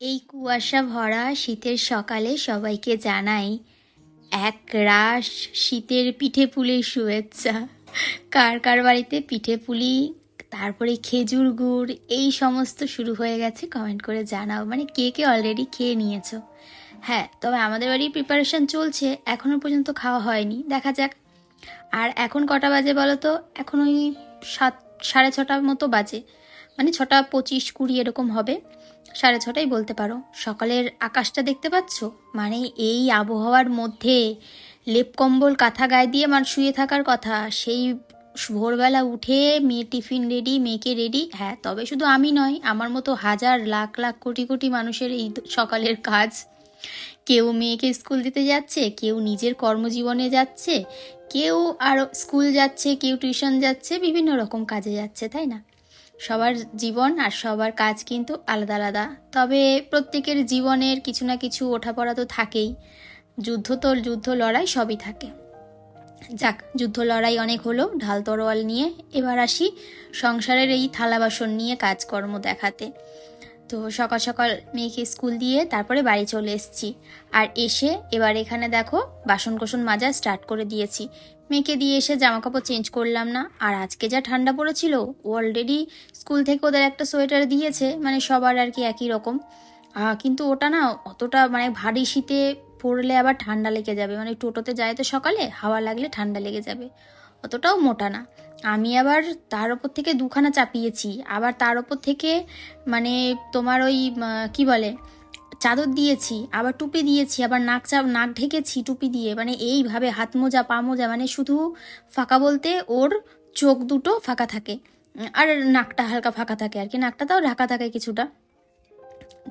এই কুয়াশা ভরা শীতের সকালে সবাইকে জানাই এক রাশ শীতের পিঠে পুলির শুভেচ্ছা। কার কার বাড়িতে পিঠে পুলি, তারপরে খেজুর গুড়, এই সমস্ত শুরু হয়ে গেছে কমেন্ট করে জানাও। মানে কে কে অলরেডি খেয়ে নিয়েছো? হ্যাঁ তবে আমাদের বাড়ির প্রিপারেশন চলছে এখনও পর্যন্ত খাওয়া হয়নি। দেখা যাক। আর এখন কটা বাজে বলো তো এখন ওই সাত, সাড়ে ছটার মতো বাজে। মানে ছটা পঁচিশ কুড়ি এরকম হবে। সাড়ে ছটাই বলতে পারো। সকালের আকাশটা দেখতে পাচ্ছ? মানে এই আবহাওয়ার মধ্যে লেপ কম্বল, কাঁথা গায়ে দিয়ে আমার শুয়ে থাকার কথা। সেই ভোরবেলা উঠে মেয়ে টিফিন রেডি মেয়েকে রেডি হ্যাঁ তবে শুধু আমি নয়, আমার মতো হাজার, লাখ লাখ, কোটি কোটি মানুষের এই সকালের কাজ। কেউ মেয়েকে স্কুল দিতে যাচ্ছে, কেউ নিজের কর্মজীবনে যাচ্ছে, কেউ আর স্কুল যাচ্ছে, কেউ টিউশন যাচ্ছে, বিভিন্ন রকম কাজে যাচ্ছে, তাই না? সবার জীবন আর সবার কাজ কিন্তু আলাদা আলাদা। তবে প্রত্যেকের জীবনের কিছু না কিছু ওঠাপড়া তো থাকেই। যুদ্ধ তো, যুদ্ধ লড়াই সবই থাকে। যাক, যুদ্ধ লড়াই অনেক হলো ঢাল তরোয়াল নিয়ে। এবার আসি সংসারের এই থালা বাসন নিয়ে কাজকর্ম দেখাতে। তো সকাল সকাল মেয়েকে স্কুল দিয়ে তারপরে বাড়ি চলে এসেছি। আর এসে এবার এখানে দেখো বাসন কোসন মাজা স্টার্ট করে দিয়েছি। মেয়েকে দিয়ে এসে জামা কাপড় চেঞ্জ করলাম না। আর আজকে যা ঠান্ডা পড়েছিল অলরেডি স্কুল থেকে ওদের একটা সোয়েটার দিয়েছে মানে সবার আর কি একই রকম। কিন্তু ওটা না অতটা মানে ভারী শীতে পড়লে আবার ঠান্ডা লেগে যাবে। মানে টোটোতে যায় তো সকালে, হাওয়া লাগলে ঠান্ডা লেগে যাবে। অতটাও মোটা না। আমি আবার তার ওপর থেকে দুখানা চাপিয়েছি। আবার তার ওপর থেকে মানে তোমার ওই কি বলে, চাদর দিয়েছি, আবার টুপি দিয়েছি, আবার নাক চা, নাক ঢেকেছি টুপি দিয়ে। মানে এইভাবে হাত মোজা, পা মোজা মানে শুধু ফাঁকা বলতে ওর চোখ দুটো ফাঁকা থাকে। আর নাকটা হালকা ফাঁকা থাকে আর কি। নাকটা তাও ঢাকা থাকে কিছুটা।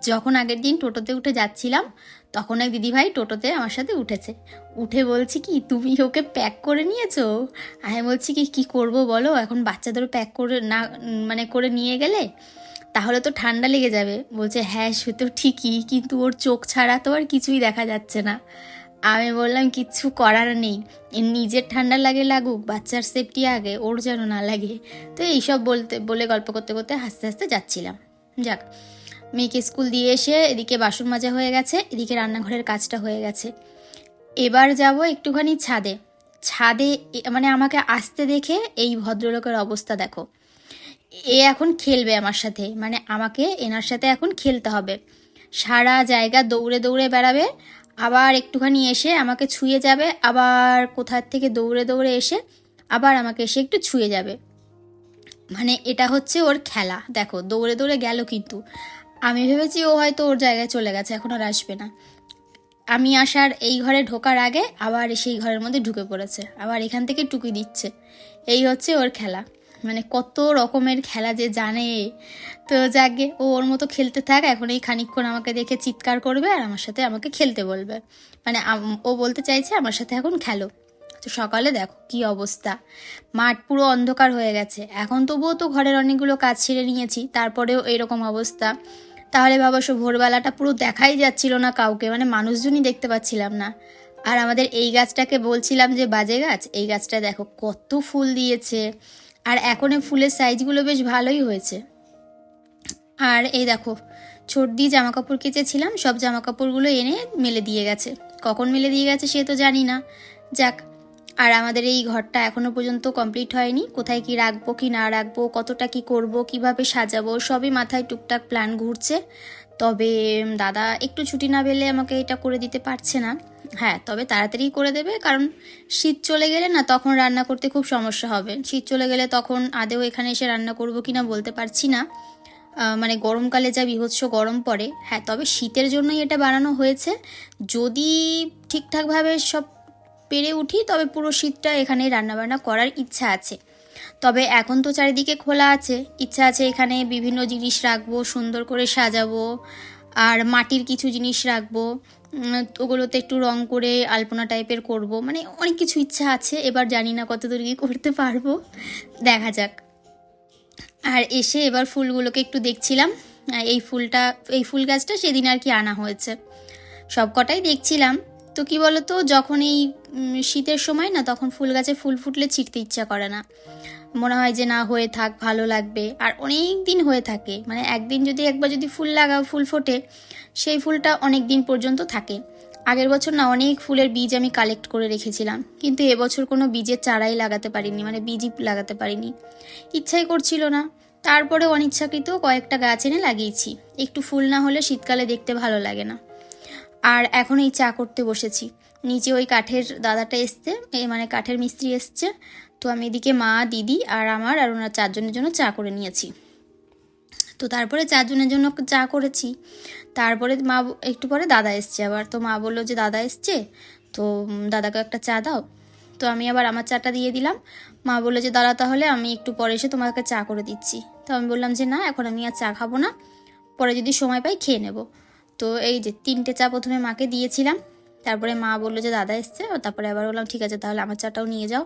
যখন আগের দিন টোটোতে উঠে যাচ্ছিলাম, তখন এক দিদিভাই টোটোতে আমার সাথে উঠেছে। উঠে বলছি কি, তুমি ওকে প্যাক করে নিয়েছো? আমি বলছি কি কি করব বলো? এখন বাচ্চাদেরও প্যাক করে না মানে করে নিয়ে গেলে তাহলে তো ঠান্ডা লেগে যাবে। বলছে হ্যাঁ সে তো ঠিকই, কিন্তু ওর চোখ ছাড়া তো আর কিছুই দেখা যাচ্ছে না। আমি বললাম, কিচ্ছু করার নেই। নিজের ঠান্ডা লাগে লাগুক, বাচ্চার সেফটি আগে, ওর যেন না লাগে। তো এইসব বলতে, বলে গল্প করতে করতে হাসতে হাসতে যাচ্ছিলাম। যাক মেয়েকে স্কুল দিয়ে এসে এদিকে বাসন মাজা হয়ে গেছে, এদিকে রান্নাঘরের কাজটা হয়ে গেছে। এবার যাব একটুখানি ছাদে। ছাদে মানে আমাকে আসতে দেখে এই ভদ্রলোকের অবস্থা দেখো। এ এখন খেলবে আমার সাথে মানে আমাকে এনার সাথে এখন খেলতে হবে। সারা জায়গা দৌড়ে দৌড়ে বেড়াবে, আবার একটুখানি এসে আমাকে ছুঁয়ে যাবে, আবার কোথার থেকে দৌড়ে দৌড়ে এসে আবার আমাকে এসে একটু ছুঁয়ে যাবে। মানে এটা হচ্ছে ওর খেলা, দেখো দৌড়ে দৌড়ে গেল কিন্তু। আমি ভেবেছি ও হয়তো ওর জায়গায় চলে গেছে, এখন আর আসবে না। আমি আসার এই ঘরে ঢোকার আগে আবার সেই ঘরের মধ্যে ঢুকে পড়েছে, আবার এখান থেকে টুকি দিচ্ছে। এই হচ্ছে ওর খেলা। মানে কত রকমের খেলা যে জানে। তো যাকে ও ওর মতো খেলতে থাক, এখন এই খানিকক্ষণ আমাকে দেখে চিৎকার করবে আর আমার সাথে আমাকে খেলতে বলবে। মানে ও বলতে চাইছে আমার সাথে এখন খেলো। তো সকালে দেখো কি অবস্থা। মাঠ পুরো অন্ধকার হয়ে গেছে। এখন তবুও তো ঘরের অনেকগুলো কাজ ছেড়ে নিয়েছি, তারপরেও এরকম অবস্থা। তাহলে ভাবো সো ভোরবেলাটা পুরো দেখাই যাচ্ছিল না কাউকে? মানে মানুষজনই দেখতে পাচ্ছিলাম না। আর আমাদের এই গাছটাকে বলছিলাম যে, বাজে গাছ? এই গাছটা দেখো কত ফুল দিয়েছে। আর এখন ফুলের সাইজগুলো বেশ ভালোই হয়েছে। আর এই দেখো ছোট দিয়ে জামা কাপড় কেচেছিলাম। সব জামা কাপড়গুলো এনে মেলে দিয়ে গেছে। কখন মেলে দিয়ে গেছে সে তো জানি না। যাক আর আমাদের এই ঘরটা এখনও পর্যন্ত কমপ্লিট হয়নি। কোথায় কি রাখব, কি না রাখব, কতটা কি করব, কীভাবে সাজাবো, সবই মাথায় টুকটাক প্ল্যান ঘুরছে। তবে দাদা একটু ছুটি না পেলে আমাকে এটা করে দিতে পারছে না। হ্যাঁ তবে তাড়াতাড়ি করে দেবে, কারণ শীত চলে গেলে না তখন রান্না করতে খুব সমস্যা হবে। শীত চলে গেলে তখন আদেও এখানে এসে রান্না করব কি না বলতে পারছি না। মানে গরমকালে যা বিভৎস গরম পড়ে হ্যাঁ তবে শীতের জন্যই এটা বানানো হয়েছে। যদি ঠিকঠাকভাবে সব পেরে উঠি, তবে পুরো শীতটা এখানে রান্নাবান্না করার ইচ্ছা আছে। তবে এখন তো চারিদিকে খোলা আছে। ইচ্ছা আছে এখানে বিভিন্ন জিনিস রাখব, সুন্দর করে সাজাবো, আর মাটির কিছু জিনিস রাখব। ওগুলোতে একটু রং করে আলপনা টাইপের করব। মানে অনেক কিছু ইচ্ছা আছে, এবার জানি না কত দূর কি করতে পারব। দেখা যাক। আর এসে এবার ফুলগুলোকে একটু দেখছিলাম। এই ফুলটা, এই ফুল গাছটা সেদিন আর কি আনা হয়েছে। সব কটাই দেখছিলাম। তো কি বলতো, যখন এই শীতের সময় না, তখন ফুল গাছে ফুল ফুটলে ছিটতে ইচ্ছা করে না। মনে হয় যে না, হয়ে থাক, ভালো লাগবে। আর অনেক দিন হয়ে থাকে। মানে একদিন যদি একবার যদি ফুল লাগাও ফুল ফোটে, সেই ফুলটা অনেক দিন পর্যন্ত থাকে। আগের বছর না, অনেক ফুলের বীজ আমি কালেক্ট করে রেখেছিলাম। কিন্তু এবছর কোনো বীজের চারাই লাগাতে পারিনি মানে বীজই লাগাতে পারিনি। ইচ্ছাই করছিল না। তারপরে অনিচ্ছাকৃত কয়েকটা গাছ এনে লাগিয়েছি। একটু ফুল না হলে শীতকালে দেখতে ভালো লাগে না। আর এখন এই চা করতে বসেছি। নিচে ওই কাঠের দাদাটা এসছে মানে কাঠের মিস্ত্রি এসছে। তো আমি এদিকে মা, দিদি আর আমার আর ওনার চারজনের জন্য চা করে নিয়েছি। তো তারপরে চারজনের জন্য চা করেছি। তারপরে মা, একটু পরে দাদা এসছে আবার। তো মা বলল যে, দাদা এসছে? তো দাদাকে একটা চা দাও। তো আমি আবার আমার চাটা দিয়ে দিলাম। মা বলল যে দাদা তাহলে, আমি একটু পরে এসে তোমাকে চা করে দিচ্ছি। তো আমি বললাম যে, না, এখন আমি আর চা খাব না। পরে যদি সময় পাই খেয়ে নেব। তো এই যে তিনটে চা প্রথমে মাকে দিয়েছিলাম। তারপরে মা বলল যে দাদা এসছে। ও তারপরে আবার বললাম ঠিক আছে তাহলে আমার চাটাও নিয়ে যাও।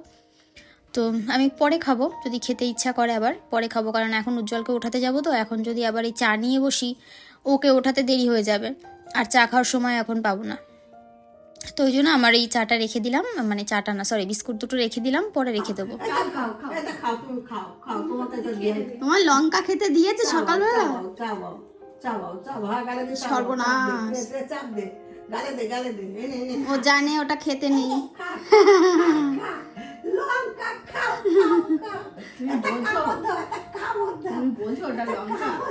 তো আমি পরে খাব যদি খেতে ইচ্ছা করে আবার পরে খাব কারণ এখন উজ্জ্বলকে ওঠাতে যাব তো। এখন যদি আবার এই চা নিয়ে বসি ওকে ওঠাতে দেরি হয়ে যাবে। আর চা খাওয়ার সময় এখন পাবো না। তো ওই জন্য আমার এই চাটা রেখে দিলাম। মানে চাটা না সরি বিস্কুট দুটো রেখে দিলাম পরে রেখে দেবো। খাও খাও খাও এটা খাও তুমি খাও খাও তোমাকে তো দিয়ে তোমার লঙ্কা খেতে দিয়েছে সকালবেলা? হ্যাঁ সর্বনাশ। ও জানে ওটা খেতে নেই। হ্যাঁ,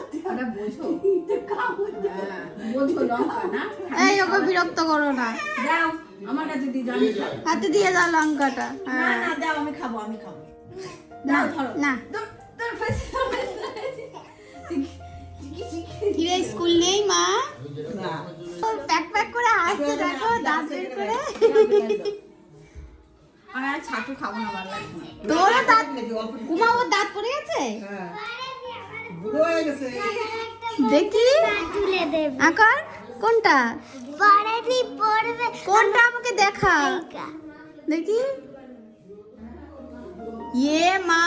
না? এই ওকে বিরক্ত করো না। আমার কাছে দিয়ে। হাতে দিয়ে দাও লঙ্কাটা। না না দাও আমি খাব আমি খাব। দাও ধরো। না। ফেস কিরে স্কুল নেই মা? না। প্যাক প্যাক করে আসছে দেখো দাঁত বের করে। আর ছাতু খাব না ভালো লাগছে। দাঁত। অল্প উমা ওর দাঁত পড়ে গেছে? হ্যাঁ বুড়ো হয়ে গেছে। দেখি। তুলে দেবে আকার কোনটা? পড়বে। কোনটা আমাকে দেখা দেখি। ইয়ে মা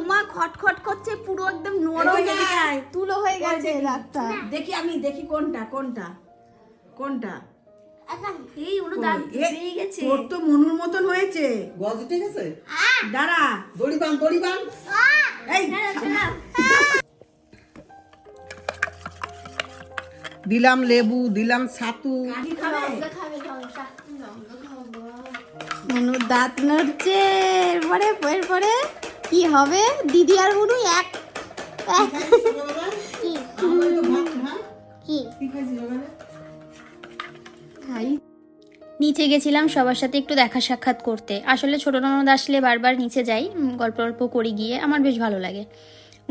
উমা খটখট করছে পুরো একদম নরম এদিকে এদিকে আয়। তুলো হয়ে গেছে দাঁতটা দেখি আমি দেখি কোনটা কোনটা কোনটা। এই ওর দাঁত এ, তোর তো মনুর মতন হয়েছে। গজ ঠিক আছে দাঁড়া দড়ি বান দড়ি বান এই। দিলাম লেবু দিলাম ছাতু। কি খাবে? মনুর দাঁত নড়ছে। এরপরে এরপরে কি হবে? দিদি আর মনু এক। খাই নিচে গেছিলাম সবার সাথে একটু দেখা সাক্ষাৎ করতে। আসলে ছোট ননদ আসলে বারবার নিচে যাই গল্প গল্প করি গিয়ে। আমার বেশ ভালো লাগে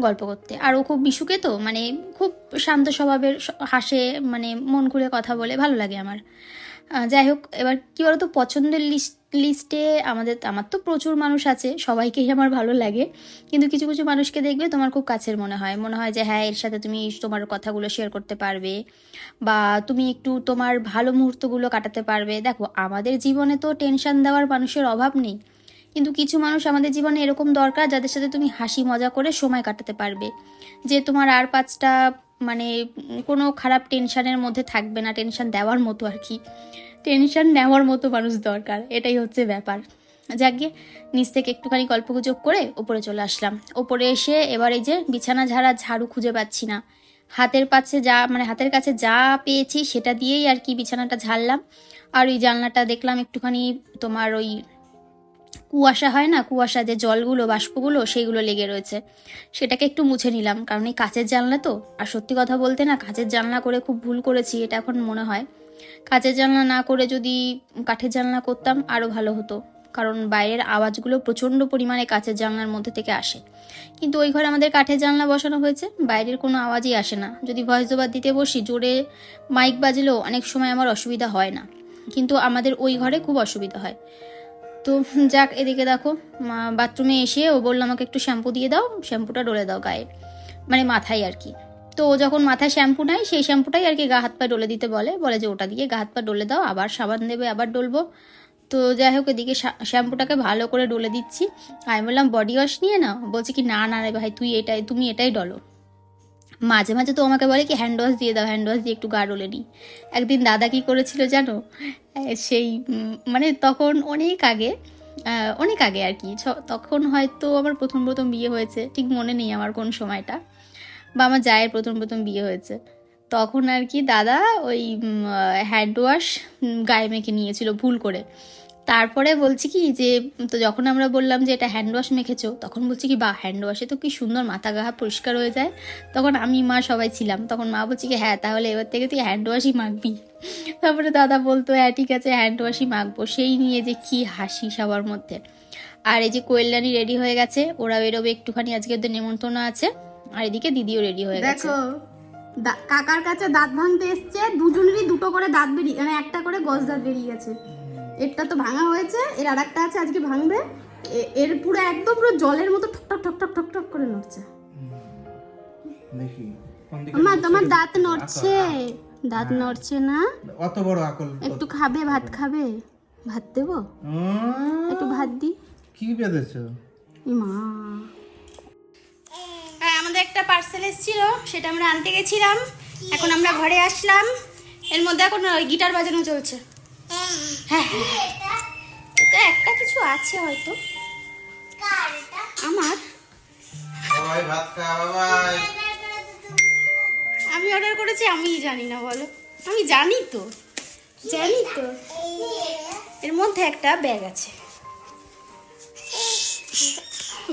গল্প করতে। আর ও খুব বিশুকে তো মানে খুব শান্ত স্বভাবের হাসে মানে মন খুলে কথা বলে ভালো লাগে আমার। যাই হোক এবার কী বলতো পছন্দের লিস্ট লিস্টে আমাদের, আমার তো প্রচুর মানুষ আছে, সবাইকেই আমার ভালো লাগে। কিন্তু কিছু কিছু মানুষকে দেখবে তোমার খুব কাছের মনে হয়। মনে হয় যে হ্যাঁ এর সাথে তুমি তোমার কথাগুলো শেয়ার করতে পারবে বা তুমি একটু তোমার ভালো মুহূর্তগুলো কাটাতে পারবে। দেখো, আমাদের জীবনে তো টেনশন দেওয়ার মানুষের অভাব নেই। কিন্তু কিছু মানুষ আমাদের জীবনে এরকম দরকার যাদের সাথে তুমি হাসি, মজা করে সময় কাটাতে পারবে। যে তোমার আর পাঁচটা মানে কোনো খারাপ টেনশনের মধ্যে থাকবে না টেনশন দেওয়ার মতো আর কি। টেনশন নেওয়ার মতো মানুষ দরকার। এটাই হচ্ছে ব্যাপার। যাকে নিচ থেকে একটুখানি গল্পগুজব করে ওপরে চলে আসলাম। ওপরে এসে এবার এই যে বিছানা ঝাড়া ঝাড়ু খুঁজে পাচ্ছি না। হাতের পাশে যা মানে হাতের কাছে যা পেয়েছি সেটা দিয়েই আর কি বিছানাটা ঝাড়লাম। আর ওই জানলাটা দেখলাম একটুখানি তোমার ওই কুয়াশা হয় না? কুয়াশা যে জলগুলো, বাষ্পগুলো, সেইগুলো লেগে রয়েছে। সেটাকে একটু মুছে নিলাম। কারণ এই কাঁচের জানলা তো, আর সত্যি কথা বলতে না, কাঁচের জানলা করে খুব ভুল করেছি, এটা এখন মনে হয়। কাচের জানলা না করে যদি কাঠের জানলা করতাম আরও ভালো হতো। কারণ বাইরের আওয়াজগুলো প্রচণ্ড পরিমাণে কাঁচের জানলার মধ্যে থেকে আসে। কিন্তু ওই ঘরে আমাদের কাঠের জানলা বসানো হয়েছে, বাইরের কোনো আওয়াজই আসে না। যদি ভয়েস ওভার দিতে বসি, জোরে মাইক বাজলেও অনেক সময় আমার অসুবিধা হয় না। কিন্তু আমাদের ওই ঘরে খুব অসুবিধা হয়। তো যাক, এদিকে দেখো বাথরুমে এসে ও বলল, আমাকে একটু শ্যাম্পু দিয়ে দাও শ্যাম্পুটা ডলে দাও গায়ে। মানে মাথায় আর কি। তো ও যখন মাথায় শ্যাম্পু নেয় সেই শ্যাম্পুটাই আর কি গা হাত পা ডলে দিতে বলে। বলে যে ওটা দিয়ে গা হাত পা ডলে দাও, আবার সাবান দেবে, আবার ডলবো। তো যাই হোক, এদিকে শ্যাম্পুটাকে ভালো করে ডলে দিচ্ছি। আমি বললাম বডি ওয়াশ নিয়ে নাও? বলছে কি, না না রে ভাই, তুই এটাই, তুমি এটাই ডলো। মাঝে মাঝে তো আমাকে বলে কি হ্যান্ড ওয়াশ দিয়ে দাও হ্যান্ড ওয়াশ দিয়ে একটু গা ডলে নিই একদিন দাদা কি করেছিল জানো? সেই মানে তখন অনেক আগে অনেক আগে আর কি তখন হয়তো আমার প্রথম প্রথম বিয়ে হয়েছে, ঠিক মনে নেই আমার কোন সময়টা। বা আমার জায়ের প্রথম প্রথম বিয়ে হয়েছে। তখন আর কি দাদা ওই হ্যান্ড ওয়াশ গায়ে মেখে নিয়েছিল ভুল করে। তারপরে বলছি কি যে, তো যখন আমরা বললাম যে এটা হ্যান্ড ওয়াশ মেখেছো, তখন বলছি কি, বা হ্যান্ড ওয়াশে তো কি সুন্দর মাথা গাহা পরিষ্কার হয়ে যায়। তখন আমি, মা সবাই ছিলাম। তখন মা বলছি কি হ্যাঁ তাহলে এবার থেকে তুই হ্যান্ড ওয়াশই মাখবি। তারপরে দাদা বলতো হ্যাঁ ঠিক আছে হ্যান্ড ওয়াশই মাখবো। সেই নিয়ে যে কি হাসি সবার মধ্যে। আর এই যে কোয়েলরানি রেডি হয়ে গেছে, ওরা বেরোবে একটুখানি আজকে ওদের নেমন্তন্ন আছে। আর এদিকে দিদিও রেডি হয়ে গেছে। দেখো কাকার কাছে দাঁত ভাঙতে এসছে দুজনেরই দুটো করে দাঁত বেরিয়ে মানে একটা করে গজ দাঁত বেরিয়ে গেছে এরটা তো ভাঙা হয়েছে এর আর একটা আছে আজকে ভাঙবে। এ- এর পুরো একদম পুরো জলের মতো ঠক ঠক ঠক ঠক ঠক ঠক করে নড়ছে। দেখি মা তোমার দাঁত নড়ছে দাঁত নড়ছে না? অত বড় আকল একটু খাবে ভাত খাবে? ভাত দেবো? একটু ভাত দি। কি বেঁধেছো? মা। হ্যাঁ একটা পার্সেল এসেছিল সেটা আমরা আনতে গেছিলাম। এখন আমরা ঘরে আসলাম। এর মধ্যে এখন ওই গিটার বাজানো চলছে। হ্যাঁ এটা একটা কিছু আছে হয়তো। আমার? আমি অর্ডার করেছি আমিই জানি না বলো। আমি জানি তো। জানি তো। এর মধ্যে একটা ব্যাগ আছে।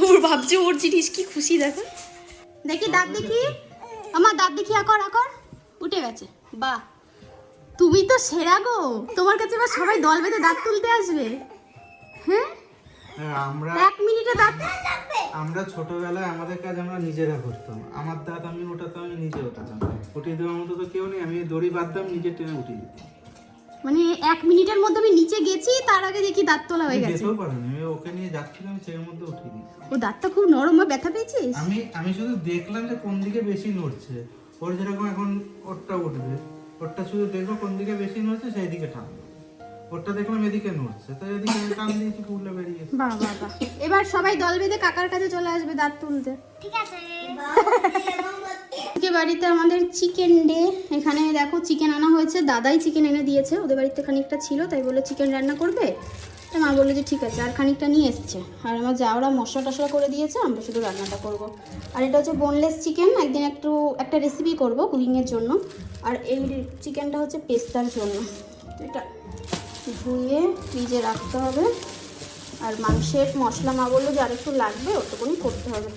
ওর ভাবছে ওর জিনিস কি খুশি দেখো। দেখি দাঁত দেখি। আমার দাঁত দেখি আকর আকর উঠে গেছে। বাহ। তুমি তো সেরা গো। তোমার কাছে এবার সবাই দল বেঁধে দাঁত তুলতে আসবে। হ্যাঁ? হ্যাঁ, আমরা এক মিনিটে দাঁত আমরা ছোটবেলায় আমাদের কাজ আমরা নিজেরা করতাম। আমার দাঁত আমি ওঠাতাম আমি নিজে ওঠাতাম। উঠিয়ে দেওয়ার মতো তো কেউ নেই। আমি দড়ি বাঁধতাম নিজে টেনে উঠিয়ে দিতাম। মানে এক মিনিটের মধ্যে আমি নিচে গেছি তার আগে দেখি দাঁত তোলা হয়ে গেছে। যেতেও আমি ওকে নিয়ে যাচ্ছিলাম সেই মধ্যে উঠিয়ে দিই ও দাঁতটা খুব নরম বা ব্যথা পেয়েছিস? আমি আমি শুধু দেখলাম যে কোন দিকে বেশি নড়ছে। ওর যেরকম এখন ওরটা উঠবে ওরটা শুধু দেখব কোন দিকে বেশি নড়ছে সেই দিকে টানবো ওরটা দেখলাম এদিকে নড়ছে তো এদিকে আমি টান দিয়েছি পুরলে বেরিয়ে গেছে। বাহ বাহ বাহ। এবার সবাই দল বেঁধে কাকার কাছে চলে আসবে দাঁত তুলতে। ঠিক আছে। আজকে বাড়িতে আমাদের চিকেন ডে এখানে দেখো চিকেন আনা হয়েছে। দাদাই চিকেন এনে দিয়েছে। ওদের বাড়িতে খানিকটা ছিল, তাই বলে চিকেন রান্না করবে? তাই মা বলল যে ঠিক আছে, আর খানিকটা নিয়ে এসছে। আর আমার যাওরা মশলা টশলা করে দিয়েছে, আমরা শুধু রান্নাটা করব। আর এটা হচ্ছে বোনলেস চিকেন একদিন একটু, একটা রেসিপি করব কুকিংয়ের জন্য। আর এই চিকেনটা হচ্ছে পেস্তার জন্য। তো এটা ধুয়ে ফ্রিজে রাখতে হবে। আর মাংসের মশলা মা বলল যে আর একটু লাগবে, ওটুকুনি করতে হবে।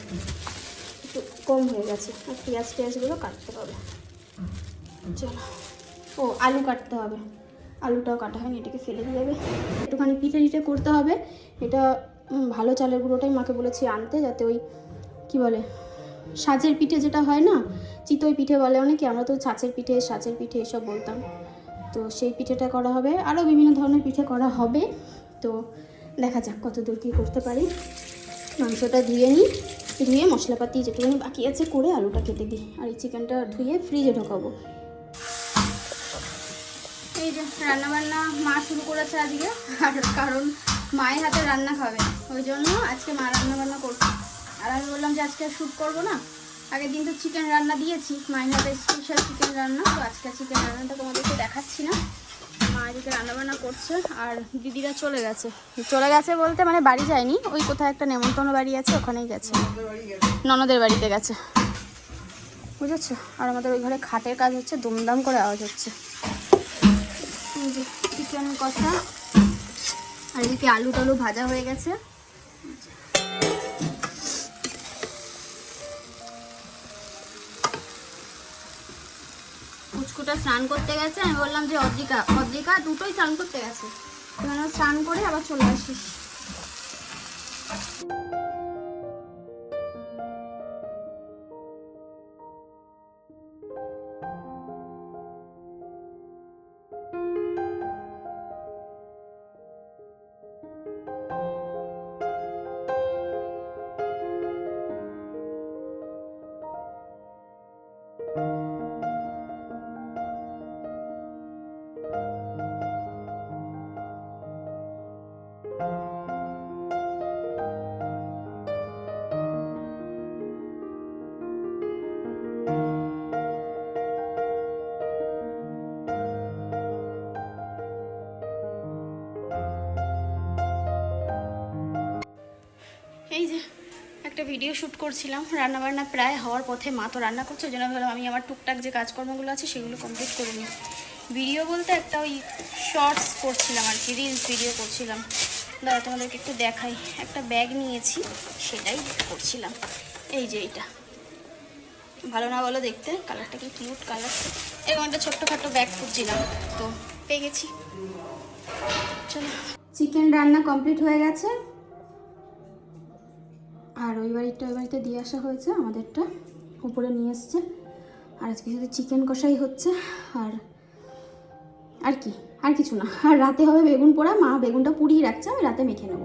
কম হয়ে গেছে। আর পেঁয়াজ টেয়াজগুলো কাটতে হবে। চলো। ও, আলু কাটতে হবে। আলুটাও কাটা হয়নি, এটাকে ফেলে দিয়ে যাবে। একটুখানি পিঠে টিঠে করতে হবে। এটা ভালো চালের গুঁড়োটাই মাকে বলেছি আনতে, যাতে ওই, কি বলে, সাজের পিঠে যেটা হয় না, চিতই পিঠে বলে অনেকে, আমরা তো ছাঁচের পিঠে সাজের পিঠে এসব বলতাম। তো সেই পিঠেটা করা হবে। আরও বিভিন্ন ধরনের পিঠে করা হবে। তো দেখা যাক কত দূর কী করতে পারি। মাংসটা ধুয়ে নিই। ধুয়ে মশলাপাতি যেটুকুনি বাকি আছে করে আলুটা কেটে দিই। আর এই চিকেনটা ধুয়ে ফ্রিজে ঢোকাবো। এই যে রান্নাবান্না মা শুরু করেছে আজকে, আর কারণ মায়ের হাতে রান্না খাবে। ওই জন্য আজকে মা রান্নাবান্না করছে। আর আমি বললাম যে আজকে শ্যুট করব না। আগের দিন তো চিকেন রান্না দিয়েছি, মায়ের হাতে স্পেশাল চিকেন রান্না, তো আজকে চিকেন রান্নাটা তোমাদেরকে দেখাচ্ছি না। এদিকে রান্নাবান্না করছে আর দিদিরা চলে গেছে। চলে গেছে বলতে মানে বাড়ি যায়নি। ওই কোথাও একটা নেমন্তন্ন বাড়ি আছে, ওখানেই গেছে। ননদের বাড়িতে গেছে। বুঝেছ? আর আমাদের ওই ঘরে খাটের কাজ হচ্ছে, দুমদাম করে আওয়াজ হচ্ছে। চিকেন কষা। আর এদিকে আলু টালু ভাজা হয়ে গেছে। পুচকুটা স্নান করতে গেছে, আমি বললাম যে অদ্রিকা অদ্রিকা দুটোই স্নান করতে গেছে। স্নান করে আবার চলে আসিস। ভিডিও শ্যুট করছিলাম, রান্নাবান্না প্রায় হওয়ার পথে মা তো রান্না করছে, ওই জন্য ভাবলাম আমি আমার টুকটাক যে কাজকর্মগুলো আছে সেগুলো কমপ্লিট করে নিই। ভিডিও বলতে একটা ওই শর্টস করছিলাম আর কি রিলস ভিডিও করছিলাম। দাদা তোমাদেরকে একটু দেখাই। একটা ব্যাগ নিয়েছি, সেটাই করছিলাম। এই যে এইটা। ভালো না বলো দেখতে কালারটা কি কিউট কালার এরকম একটা ছোট্টখাটো ব্যাগ খুঁজছিলাম, তো পেয়ে গেছি। চলো। চিকেন রান্না কমপ্লিট হয়ে গেছে। আর ওই বাড়িটা, ওই বাড়িতে দিয়ে আসা হয়েছে, আমাদেরটা উপরে নিয়ে এসছে। আর আজকে শুধু চিকেন কষাই হচ্ছে, আর আর কি, আর কিছু না। আর রাতে হবে বেগুন পোড়া, মা বেগুনটা পুড়িয়ে রাখছে, আমি রাতে মেখে নেব।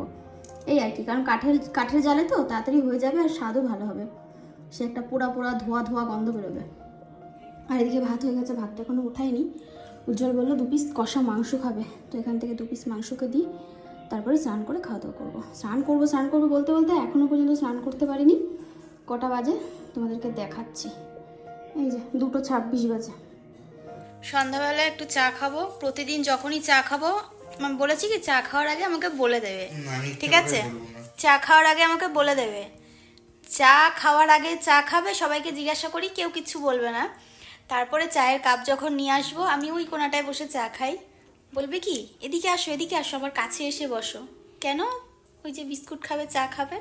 এই আর কি, কারণ কাঠের কাঠের জালে তো তাড়াতাড়ি হয়ে যাবে আর স্বাদও ভালো হবে। সে একটা পোড়া পোড়া ধোয়া ধোয়া গন্ধ বেরোবে। আর এদিকে ভাত হয়ে গেছে, ভাতটা এখনও উঠায়নি। উজ্জ্বল বলল, দু পিস কষা মাংস খাবে। তো এখান থেকে দু পিস মাংসকে দিই। তারপরে স্নান করে খাওয়া দাওয়া করব। স্নান করব স্নান করব বলতে বলতে এখনও পর্যন্ত স্নান করতে পারিনি। কটা বাজে? তোমাদেরকে দেখাচ্ছি। এই যে দুটো ছাব্বিশ বাজে। সন্ধ্যাবেলা একটু চা খাব। প্রতিদিন যখনই চা খাব বলেছি কি চা খাওয়ার আগে আমাকে বলে দেবে। ঠিক আছে? চা খাওয়ার আগে আমাকে বলে দেবে। চা খাওয়ার আগে চা খাবে সবাইকে জিজ্ঞাসা করি কেউ কিছু বলবে না। তারপরে চায়ের কাপ যখন নিয়ে আসব আমি ওই কোনাটায় বসে চা খাই। বলবে কি? এদিকে আসো এদিকে আসো আমার কাছে এসে বসো। কেন? ওই যে বিস্কুট খাবে চা খাবে।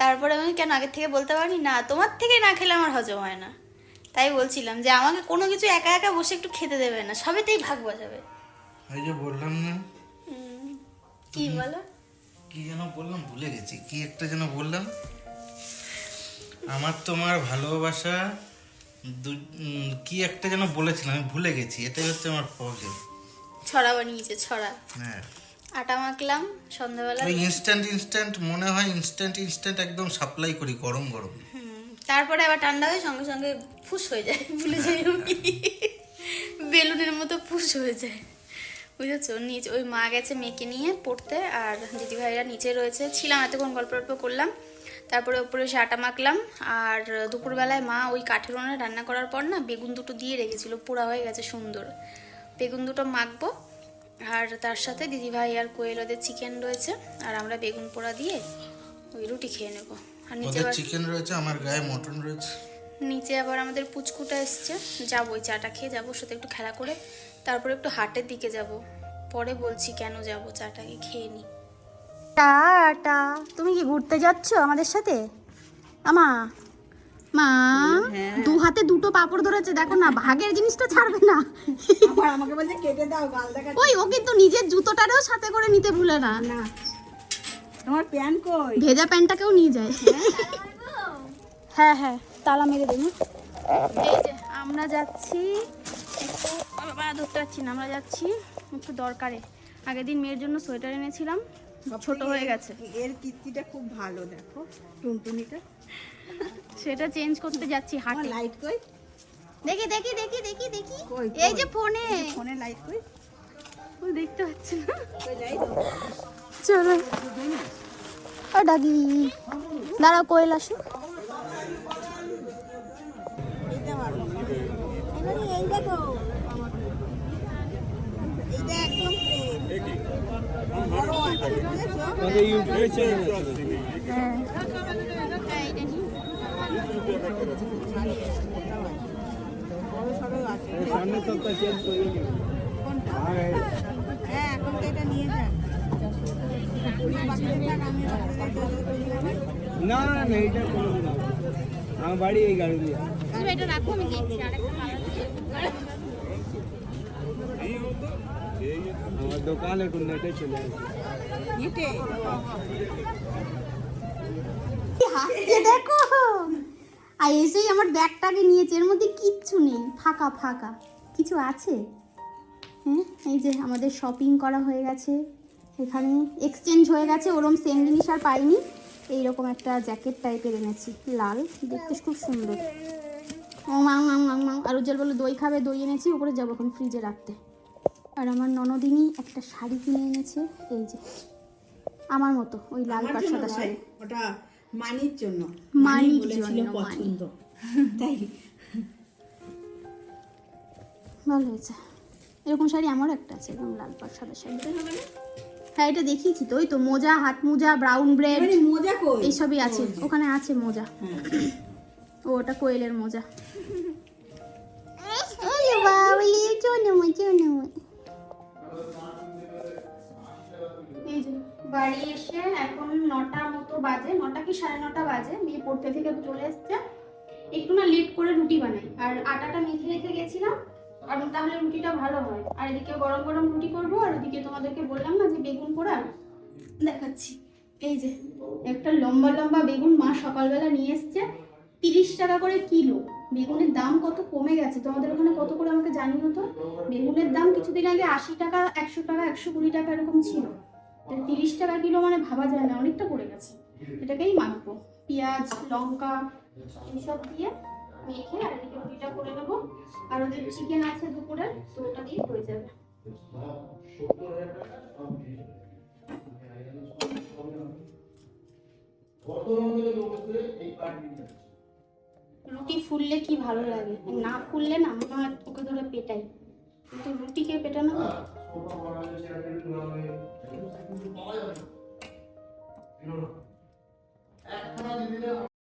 তারপরে আমি কেন আগের থেকে বলতে পারি না তোমার থেকে না খেলে আমার হজম হয় না। তাই বলছিলাম যে আমাকে কোনো কিছু একা একা বসে একটু খেতে দেবে না। সবেতেই ভাগ বসাবে ওই যে বললাম না। কি বলো? কি যেন বললাম ভুলে গেছি। কি একটা যেন বললাম? আমার তোমার ভালোবাসা কি একটা যেন বলেছিলাম আমি ভুলে গেছি। এটাই হচ্ছে আমার প্রবলেম ছড়া বানিয়েছে ছড়া। হ্যাঁ। আটা মাখলাম সন্ধ্যাবেলা ওই ইনস্ট্যান্ট ইনস্ট্যান্ট মনে হয় ইনস্ট্যান্ট ইনস্ট্যান্ট একদম সাপ্লাই করি গরম গরম। তারপরে আবার ঠান্ডা হয়ে সঙ্গে সঙ্গে ফুস হয়ে যায় ভুলে যাই আমি। বেলুনের মতো ফুস হয়ে যায়। বুঝেছ? নিচে ওই মা গেছে মেয়েকে নিয়ে পড়তে আর দিদিভাইরা নিচে রয়েছে। ছিলাম এতক্ষণ গল্প টল্প করলাম। তারপরে ওপরে এসে আটা মাখলাম আর দুপুরবেলায় মা ওই কাঠের উনুনে রান্না করার পর না বেগুন দুটো দিয়ে রেখেছিল পোড়া হয়ে গেছে সুন্দর। বেগুন দুটো মাখবো। আর তার সাথে দিদিভাই আর কোয়েল ওদের চিকেন রয়েছে। আর আমরা বেগুন পোড়া দিয়ে ওই রুটি খেয়ে নেব। আর নিচে আবার চিকেন রয়েছে আমার গায়ে মটন রয়েছে। নিচে আবার আমাদের পুচকুটা এসছে। যাব ওই চাটা খেয়ে যাব সাথে একটু খেলা করে। তারপরে একটু হাটের দিকে যাব। পরে বলছি কেন যাব চাটাকে খেয়ে নি। টাটা তুমি কি ঘুরতে যাচ্ছ আমাদের সাথে? আমা মা দু হাতে দুটো পাপড় ধরেছে দেখো না ভাগের জিনিসটা ছাড়বে না। আবার আমাকে বলছে কেটে দাও গাল দেখা ওই ও কিন্তু নিজের জুতোটারেও সাথে করে নিতে ভুলে না। না। তোমার প্যান্ট কই? ভেজা প্যান্টটাকেও নিয়ে যায়। হ্যাঁ হ্যাঁ তালা মেরে দেবো এই যে আমরা যাচ্ছি। একটু বাবা ধরতে পারছি না আমরা যাচ্ছি একটু দরকারে। আগের দিন মেয়ের জন্য সোয়েটার এনেছিলাম ছোট হয়ে গেছে। এর কীর্তিটা খুব ভালো দেখো। টুনটুনিটা। সেটা চেঞ্জ করতে যাচ্ছি হাটে। লাইট কই? দেখি দেখি দেখি দেখি দেখি। এই যে ফোনে। ফোনে লাইট কই? ও দেখতে পাচ্ছি না। চলো। ও ডাগি দাঁড়াও কোয়েল আসো। এই দেখো এইটা একদম প্লেন বড় আছে বুঝেছ বড় সড়ো আছে কোনটা? হ্যাঁ এখন তো এটা নিয়ে যান তুমি বাকিটা থাক, আমি বাকিটা যাই। না না না এইটা কোনো দিন হবে না। আমার বাড়ি এই গাড়ি দিয়ে তুমি এটা রাখো আমি দেখছি আরেকটা কালার আমার দোকান এখন নেটে চলে আসে হেঁটে হাসছে দেখো আর এসেই আমার ব্যাগটাকে নিয়েছে এর মধ্যে কিচ্ছু নেই ফাঁকা ফাঁকা। কিছু আছে? হ্যাঁ এই যে আমাদের শপিং করা হয়ে গেছে এখানে এক্সচেঞ্জ হয়ে গেছে ওরম সেম জিনিস আর পাইনি। এইরকম একটা জ্যাকেট টাইপের এনেছি লাল দেখতে খুব সুন্দর। ও মাং মাং মাং মাং আর উজ্জ্বল বলে দই খাবে দই এনেছি উপরে যাব এখন ফ্রিজে রাখতে। আর আমার ননদিনী একটা শাড়ি কিনে এনেছে এই যে আমার মতো ওই লাল আমার সাদা শাড়ি ওটা মানির জন্য। মানির বলেছিল পছন্দ। তাই। ভালো হয়েছে। এরকম শাড়ি আমারও একটা আছে এরকম লাল পাড় সাদা শাড়ি। হ্যাঁ এটা দেখিয়েছি তো ওই তো মোজা হাত মোজা ব্রাউন ব্রেড মানে মোজা কই? এইসবই আছে। ওখানে আছে মোজা। হ্যাঁ। ও ওটা কোয়েলের মোজা। এই যে বাড়ি এসে এখন নটা মতো বাজে, নটা কি সাড়ে নটা বাজে, মেয়ে পড়তে থেকে চলে এসছে। একটু না লেট করে রুটি বানাই, আর আটাটা মেখে রেখে গেছিলাম, আর তাহলে রুটিটা ভালো হয়। আর এদিকে গরম গরম রুটি করব, আর ওদিকে তোমাদেরকে বললাম না যে বেগুন পোড়া দেখাচ্ছি। এই যে, একটা লম্বা লম্বা বেগুন মা সকালবেলা নিয়ে এসছে, তিরিশ টাকা করে কিলো। বেগুনের দাম কত কমে গেছে? তোমাদের ওখানে কত করে আমাকে জানিও তো? বেগুনের দাম কিছুদিন আগে আশি টাকা, একশো টাকা, একশো কুড়ি টাকা এরকম ছিল। তিরিশ টাকা কিলো মানে ভাবা যায় না, অনেকটা পড়ে গেছে। এটাকেই মাখবো। পেঁয়াজ, লঙ্কা, এইসব দিয়ে মেখে আর এদিকে রুটিটা করে নেব। আর ওদের চিকেন আছে দুপুরের তো ওটা দিয়ে হয়ে যাবে। রুটি ফুললে কি ভালো লাগে? না ফুললে না, মনে হয় ওকে ধরে পেটাই। কিন্তু রুটিকে পেটানো 百分之八要求，听着不？哎，看到你了没？